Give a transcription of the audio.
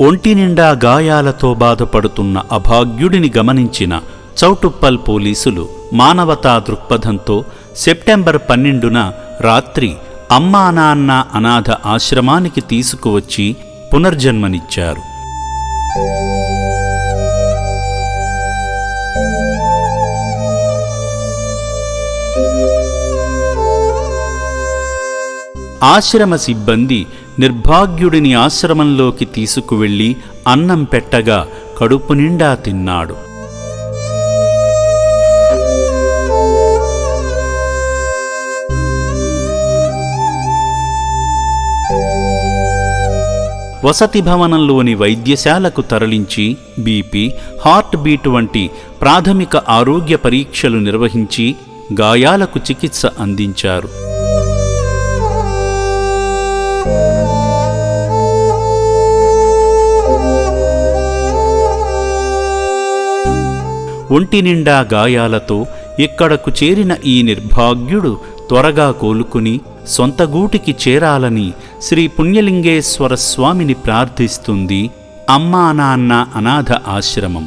ఒంటి నిండా గాయాలతో బాధపడుతున్న అభాగ్యుడిని గమనించిన చౌటుప్పల్ పోలీసులు మానవతా దృక్పథంతో సెప్టెంబర్ పన్నెండున రాత్రి అమ్మా నాన్న అనాథ ఆశ్రమానికి తీసుకువచ్చి పునర్జన్మనిచ్చారు. ఆశ్రమ సిబ్బంది నిర్భాగ్యుడిని ఆశ్రమంలోకి తీసుకువెళ్ళి అన్నం పెట్టగా కడుపు నిండా తిన్నాడు. వసతి భవనంలోని వైద్యశాలకు తరలించి బీపీ హార్ట్ బీట్ వంటి ప్రాథమిక ఆరోగ్య పరీక్షలు నిర్వహించి గాయాలకు చికిత్స అందించారు. ఒంటి నిండా గాయాలతో ఇక్కడకు చేరిన ఈ నిర్భాగ్యుడు త్వరగా కోలుకుని సొంత గూటికి చేరాలని శ్రీ పుణ్యలింగేశ్వర స్వామిని ప్రార్థిస్తుంది అమ్మా నాన్న అనాథ ఆశ్రమం.